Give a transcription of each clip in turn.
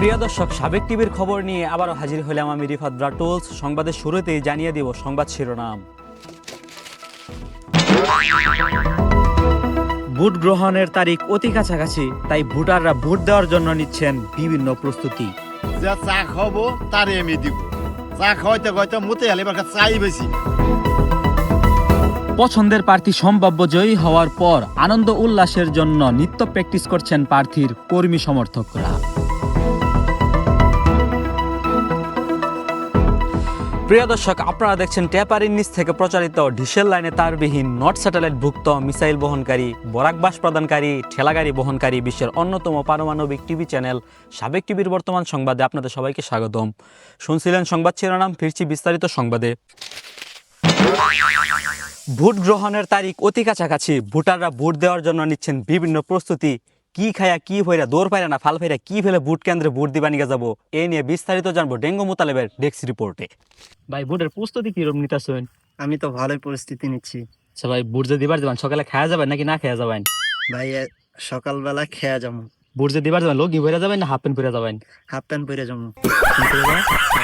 প্রিয় দর্শক সাবেক টিভির খবর নিয়ে আবারও হাজির হলাম আমি রিফাত ব্রাটুলস। সংবাদের শুরুতেই জানিয়ে দিব সংবাদ শিরোনাম। ভোট গ্রহণের তারিখ অতি কাছাকাছি তাই ভোটাররা ভোট দেওয়ার জন্য নিচ্ছেন বিভিন্ন প্রস্তুতি। যা চা খাব তারে আমি দিব। চা খাওয়াইতে খাওয়াইতে মুতে হলে এবার চাই বেশি। পছন্দের প্রার্থী সম্ভাব্য জয়ী হওয়ার পর আনন্দ উল্লাসের জন্য নিত্য প্র্যাকটিস করছেন প্রার্থীর কর্মী সমর্থকরা। প্রিয় দর্শক, আপনারা দেখছেন ট্যাপারির নিচ থেকে প্রচারিত ডিসেল লাইনে তারবিহীন নট স্যাটেলাইট ভুক্ত মিসাইল বহনকারী বরাকবাস প্রদানকারী, ঠেলাগাড়ি বহনকারী বিশ্বের অন্যতম পারমাণবিক টিভি চ্যানেল সাবেক টিভির বর্তমান সংবাদে আপনাদের সবাইকে স্বাগতম। শুনছিলেন সংবাদ শিরোনাম, ফিরছি বিস্তারিত সংবাদে। ভোট গ্রহণের তারিখ অতি কাছাকাছি। ভোটাররা ভোট দেওয়ার জন্য নিচ্ছেন বিভিন্ন প্রস্তুতি। কি খায়া কি হইরা দৌড় পাইরা না ফাল ফাইরা কি ফেলে ভোট কেন্দ্রে ভোট দিবা নিয়ে যাব? এ নিয়ে বিস্তারিত জানব ডেঙ্গু মোতালেবের ডেস্ক রিপোর্টে। ভাই ভোটের প্রস্তুতি কিরম নিতেছেন? আমি তো ভালোই পরিস্থিতি নিচ্ছি। আচ্ছা ভাই ভোট যে দিবার যাবেন সকালে খাওয়া যাবেন নাকি না খাওয়া যাবেন? ভাই সকালবেলা খেয়া যাব। ভোট যে দিবার যাবেন লগি ভরে যাবেন না হাফ প্যান্ট পরে যাবেন? হাফ প্যান্ট পরে যাব।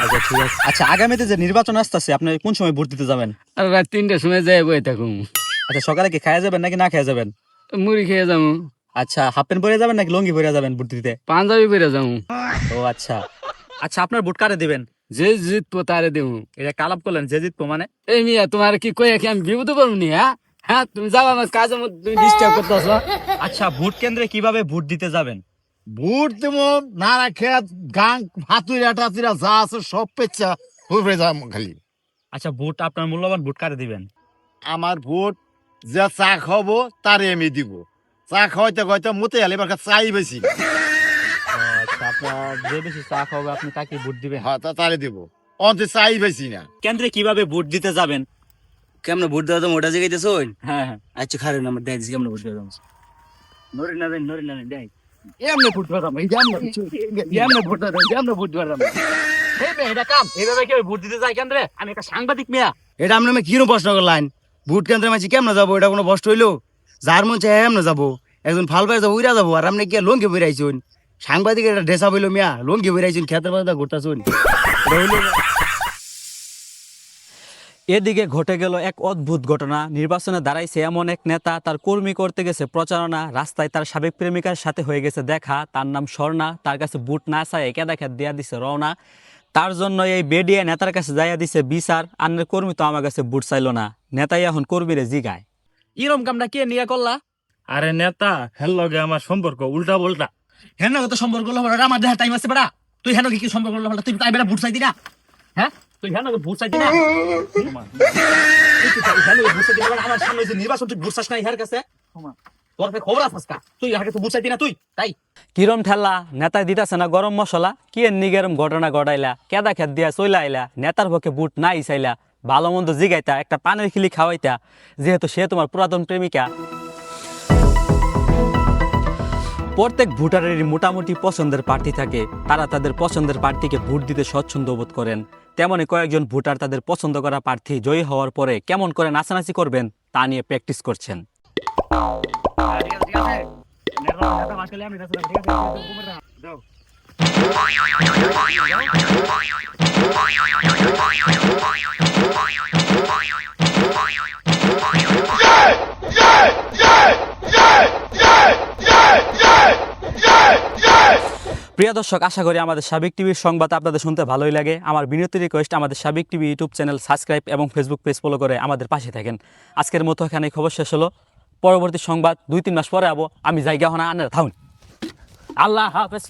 আচ্ছা ঠিক আছে। আচ্ছা আগামীতে যে নির্বাচন আসতেছে আপনি কোন সময় ভোট দিতে যাবেন? আর রাত তিনটার সময় যাই বই থাকুন আচ্ছা সকালে কি খাওয়া যাবেন নাকি না খাওয়া যাবেন? মুড়ি খেয়ে যাব। আচ্ছা হাফ প্যান্ট পরে যাবেন নাকি লঙ্গি পরে যাবেন ভোট দিতে পাঞ্জাবি পরে যাব। ও আচ্ছা। আচ্ছা আপনার ভোট কারে দিবেন? যে জিতবো তারে দেবো। এটা কালাপ করলেন যে জিতবো মানে? এই মিয়া তোমার কি কয়ে কি আমি বিপদে পারব নি হ্যাঁ? হ্যাঁ তুমি যাও আমার কাজের মধ্যে তুমি ডিস্টার্ব করতেছ। আচ্ছা ভোট কেন্দ্রে কীভাবে ভোট দিতে যাবেন? ভোট দেব নানা খেত গাং হাতুরা টাতুরা যা আছে সব পেচ্ছা হয়ে যাম খালি। আচ্ছা ভোট আপনার মূল্যবান ভোট কারে দিবেন? আমার ভোট যা চা খাব তারে আমি দিব। চা খাওয়াইতে খাওয়াইতে মুতে চাই বেশি। আচ্ছা আপনার যে বেশি চা খাবে আপনি তাকে ভোট দিবেন। হ্যাঁ তা তারে দিব। অন্ত চাই বেশি না। কেন্দ্রে কীভাবে ভোট দিতে যাবেন? কেমন ভোট দেওয়া ওটা জায়গাইতেছ হ্যাঁ হ্যাঁ। আচ্ছা খারে না আমার দেখ কেমন ভোট দেওয়া নরে না দেন নরে না দেন দেখ। এমনি ভোট দেওয়া এই এমনি এমনি ভোট দেওয়া এমনি ভোট দেওয়া এটা কাম। এইভাবে কেউ ভোট দিতে যায় কেন্দ্রে? আমি একটা সাংবাদিক মিয়া। এটা কিরম প্রশ্ন করলাম ভোট কেন্দ্রে মাঝে কেমন যাব? এটা কোনো কষ্ট হইল? যার মন চাই এমন যাব একজন ফাল পাই যাব উইরা যাব, আর আপনি কি লঙ্গি বেরাইছুন সাংবাদিক এটা ড্রেসা বইলো মিয়া, লঙ্গি বেরাইছুন খেতের পাতা ঘুরতাছুন। এদিকে ঘটে গেল এক অদ্ভুত ঘটনা। নির্বাচনে দাঁড়াইছে এমন এক নেতা, তার কর্মী করতে গেছে প্রচারণা, রাস্তায় তার সাবেক প্রেমিকার সাথে হয়ে গেছে দেখা। তার নাম স্বর্ণা, তার কাছে বুট না চায় কেদা খেত দেয়া দিছে রওনা। তার জন্য এই বেডিয়া নেতার কাছে যাইয়া দিছে বিচার, আন্নের কর্মী তো আমার কাছে বুট চাইলো না। নেতাই এখন কর্মীরে জিগায়। ইরম কামটা কে নিয়ে করলা? আরে নেতা হেল লগে আমার সম্পর্ক উল্টা পাল্টা হেন লগে তো সম্পর্ক হলো বেটা আমার দেহার টাইম আছে বেটা। তুই হেন কি সম্পর্ক হলো তুই তাই বেটা ভোট চাইতি না? হ্যাঁ? তুই হেন ভোট চাইতি না? তো হেন ভোট চাইতি না বেটা, আমার সামনে যে নির্বাচন তুই ভোট চাস না ইহার কাছে? তোর কাছে খবর আছে কা তুই ইহার কাছে ভোট চাইতি না তুই? তাই। কিরম ঠেলা নেতায় দিতাছে না গরম মশলা? কি এর নিগেরম ঘটনা ঘটাইলা? কেদা খেত দিয়া চইলা আইলা? নেতার পক্ষে বুট নাই চাইলা। ভালো মন্দ জিগাইতা, একটা পানের খিলি খাওয়াইতা, যেহেতু সে তোমার পুরাতন প্রেমিকা। প্রত্যেক ভোটারেরই মোটামুটি পছন্দের প্রার্থী থাকে, তারা তাদের পছন্দের প্রার্থীকে ভোট দিতে স্বচ্ছন্দ বোধ করেন। তেমনি কয়েকজন ভোটার তাদের পছন্দ করা প্রার্থী জয়ী হওয়ার পরে কেমন করে নাচানাচি করবেন, তা নিয়ে প্র্যাকটিস করছেন। প্রিয় দর্শক, আশা করি আমাদের সাবেক টিভির সংবাদ আপনাদের শুনতে ভালোই লাগে। আমার বিনীত রিকোয়েস্ট আমাদের সাবেক টিভি ইউটিউব চ্যানেল সাবস্ক্রাইব এবং ফেসবুক পেজ ফলো করে আমাদের পাশে থাকেন। আজকের মতো এখানে খবর শেষ হলো। পরবর্তী সংবাদ দুই তিন মাস পরে আবো। আমি জায়গা হনা আনার থাউন। আল্লাহ হাফেজ।